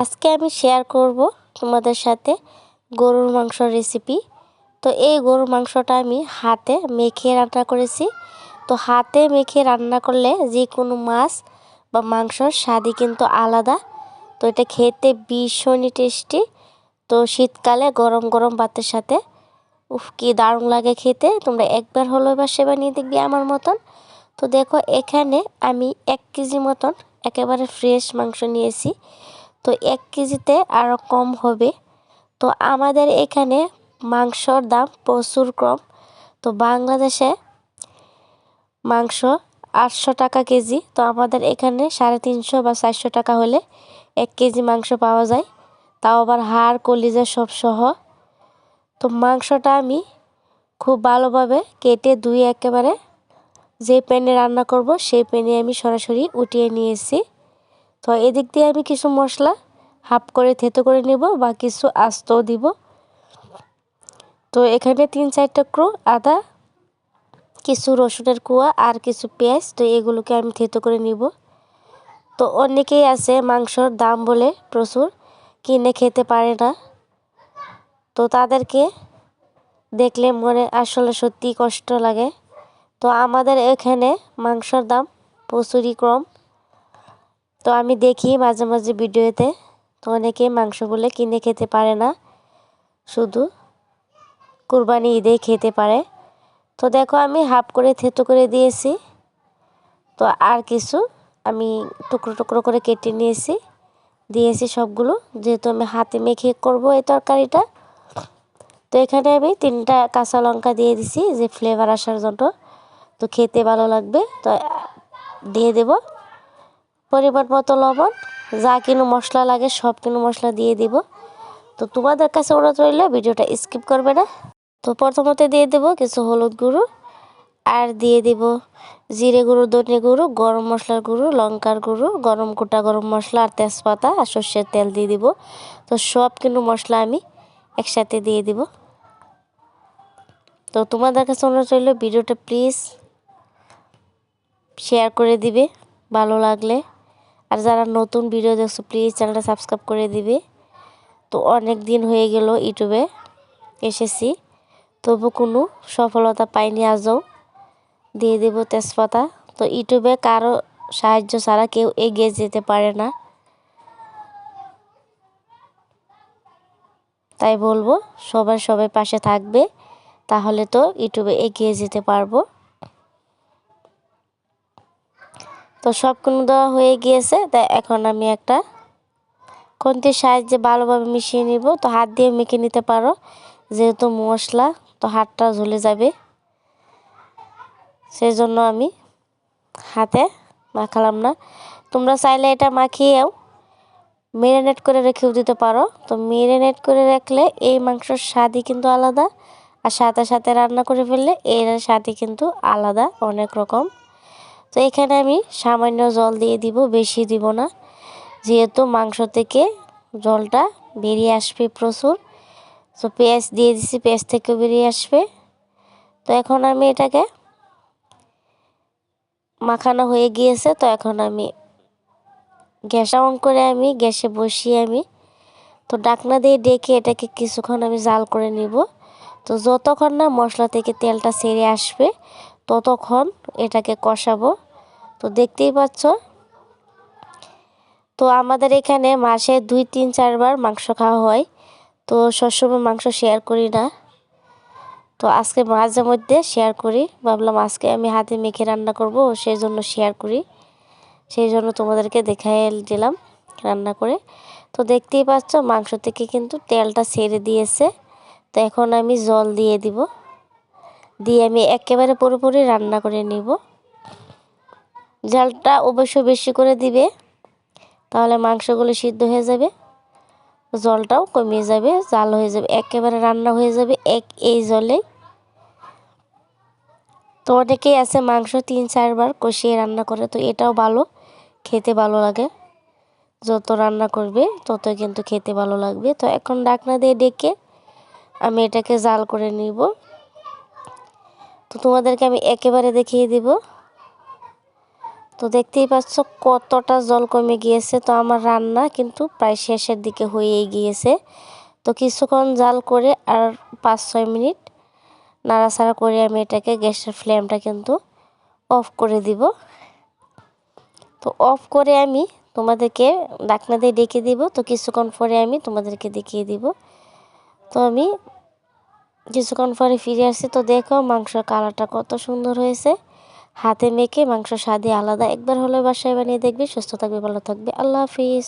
আজকে আমি শেয়ার করব তোমাদের সাথে গরুর মাংসর রেসিপি তো এই গরুর মাংসটা আমি হাতে মেখে রান্না করেছি। তো হাতে মেখে রান্না করলে যে কোনো মাছ বা মাংসর স্বাদই কিন্তু আলাদা। তো এটা খেতে ভীষণই টেস্টি তো শীতকালে গরম গরম ভাতের সাথে, উফ, কি দারুণ লাগে খেতে। তোমরা একবার হলো বা সে বানিয়ে দেখবি আমার মতন। তো দেখো, এখানে আমি এক কেজি মতন একেবারে ফ্রেশ মাংস নিয়েছি। তো এক কেজিতে আরও কম হবে। তো আমাদের এখানে মাংসর দাম প্রচুর কম। তো বাংলাদেশে মাংস আটশো টাকা কেজি, তো আমাদের এখানে সাড়ে তিনশো বা চারশো টাকা হলে এক কেজি মাংস পাওয়া যায়। তাও আবার হাড়, কলিজা সব সহ। তো মাংসটা আমি খুব ভালোভাবে কেটে ধুয়ে একেবারে যে প্যানে রান্না করব, সেই প্যানে আমি সরাসরি উঠিয়ে নিয়েছি। তো এদিক দিয়ে আমি কিছু মশলা হাফ করে থেতো করে নেব, বা কিছু আস্তও দিব। তো এখানে তিন চারটা ক্রো, আদা, কিছু রসুনের কুয়া আর কিছু পেঁয়াজ, তো এগুলোকে আমি থেতো করে নিব। তো অনেকেই আছে মাংসর দাম বলে প্রচুর, কিনে খেতে পারে না। তো তাদেরকে দেখলে মনে আসলে সত্যি কষ্ট লাগে। তো আমাদের এখানে মাংসর দাম প্রচুরই কম। তো আমি দেখি মাঝে মাঝে ভিডিওতে, তো অনেকে মাংস বলে কিনে খেতে পারে না, শুধু কুরবানি ঈদেই খেতে পারে। তো দেখো আমি হাফ করে থেতো করে দিয়েছি, তো আর কিছু আমি টুকরো টুকরো করে কেটে নিয়েছি, দিয়েছি সবগুলো, যেহেতু আমি হাতে মেখে করব এই তরকারিটা। তো এখানে আমি তিনটা কাঁচা লঙ্কা দিয়ে দিছি, যে ফ্লেভার আসার জন্য, তো খেতে ভালো লাগবে, তো দিয়ে দেব। পরিমাণ মতো লবণ, যা কিনো মশলা লাগে, সব কিনো মশলা দিয়ে দিব। তো তোমাদের কাছে অনুরোধ রইল, ভিডিওটা স্কিপ করবে না। তো প্রথমত দিয়ে দেব কিছু হলুদ গুঁড়ো, আর দিয়ে দিব জিরে গুঁড়ো, ধনে গুঁড়ো, গরম মশলার গুঁড়ো, লঙ্কার গুঁড়ো, গরম গোটা গরম মশলা, আর তেজপাতা, আর সর্ষের তেল দিয়ে দিব। তো সব কিন্তু মশলা আমি একসাথে দিয়ে দিব। তো তোমাদের কাছে অনুরোধ রইল, ভিডিওটা প্লিজ শেয়ার করে দিবে, ভালো লাগলে। আর যারা নতুন ভিডিও দেখছ প্লিজ চ্যানেলটা সাবস্ক্রাইব করে দিবে। তো অনেক দিন হয়ে গেল ইউটিউবে এসেছি। তবু কোনো সফলতা পাইনি আজও। দিয়ে দেব তেজপাতা। তো ইউটিউবে কারও সাহায্য ছাড়া কেউ এগিয়ে যেতে পারে না। তাই বলব সবার সবাই পাশে থাকবে। তাহলে তো ইউটিউবে এগিয়ে যেতে পারব। তো সব কোনো দেওয়া হয়ে গিয়েছে। তাই এখন আমি একটা খুন্তির সাহায্যে ভালোভাবে মিশিয়ে নিব। তো হাত দিয়ে মেখে নিতে পারো। যেহেতু মশলা, তো হাতটা ঝুলে যাবে। সেই জন্য আমি হাতে মাখালাম না। তোমরা চাইলে এটা মাখিয়েও মেরিনেট করে রেখেও দিতে পারো। তো মেরিনেট করে রাখলে এই মাংসর স্বাদই কিন্তু আলাদা। আর সাথে সাথে রান্না করে ফেললে এর স্বাদই কিন্তু আলাদা, অনেক রকম। তো এখানে আমি সামান্য জল দিয়ে দিব, বেশি দিব না। যেহেতু মাংস থেকে জলটা বেরিয়ে আসবে প্রচুর। তো পেঁয়াজ দিয়ে দিছি, পেঁয়াজ থেকেও বেরিয়ে আসবে। তো এখন আমি এটাকে মাখানো হয়ে গিয়েছে, তো এখন আমি গ্যাস অন করে আমি, গ্যাসে বসিয়ে আমি, তো ডাকনা দিয়ে ডেকে এটাকে কিছুক্ষণ আমি জাল করে নিব। তো যতক্ষণ না মশলা থেকে তেলটা সেরে আসবে, ততক্ষণ এটাকে কষাবো। তো দেখতেই পাচ্ছ? তো আমাদের এখানে মাসে দুই, তিন, চারবার মাংস খাওয়া হয়। তো সবসময় মাংস শেয়ার করি না। তো আজকে মাঝে মধ্যে শেয়ার করি। ভাবলাম আজকে আমি হাতে মেখে রান্না করব, সেই জন্য শেয়ার করি। সেই জন্য তোমাদেরকে দেখাই দিলাম রান্না করে। তো দেখতেই পাচ্ছ, মাংস থেকে কিন্তু তেলটা ছেড়ে দিয়েছে। তো এখন আমি জল দিয়ে দিব। দিয়ে আমি একেবারে পুরোপুরি রান্না করে নিব। জালটা অবশ্যই বেশি করে দিবে, তাহলে মাংসগুলো সিদ্ধ হয়ে যাবে, জলটাও কমিয়ে যাবে, জাল হয়ে যাবে, একেবারে রান্না হয়ে যাবে এক এই জলেই। তো অনেকেই আছে মাংস তিন চারবার কষিয়ে রান্না করে, তো এটাও ভালো, খেতে ভালো লাগে। যত রান্না করবে তত কিন্তু খেতে ভালো লাগবে। তো এখন ডাকনা দিয়ে ডেকে আমি এটাকে জাল করে নিব। তো তোমাদেরকে আমি একেবারে দেখিয়ে দিব। তো দেখতেই পাচ্ছ কতটা জল কমে গিয়েছে। তো আমার রান্না কিন্তু প্রায় শেষের দিকে হয়েই গিয়েছে। তো কিছুক্ষণ জাল করে আর পাঁচ ছয় মিনিট নাড়াচাড়া করে আমি এটাকে গ্যাসের ফ্লেমটা কিন্তু অফ করে দিব। তো অফ করে আমি তোমাদেরকে ডাকনা দিয়ে ডেকে দিব। তো কিছুক্ষণ পরে আমি তোমাদেরকে দেখিয়ে দিব। তো আমি কিছুক্ষণ পরে ফিরে আসছি। তো দেখো মাংসের কালারটা কত সুন্দর হয়েছে। হাতে মেখে মাংস স্বাদে আলাদা। একবার হলে বাসায় বানিয়ে দেখবি, সুস্থ থাকবে, ভালো থাকবে। আল্লাহ হাফিজ।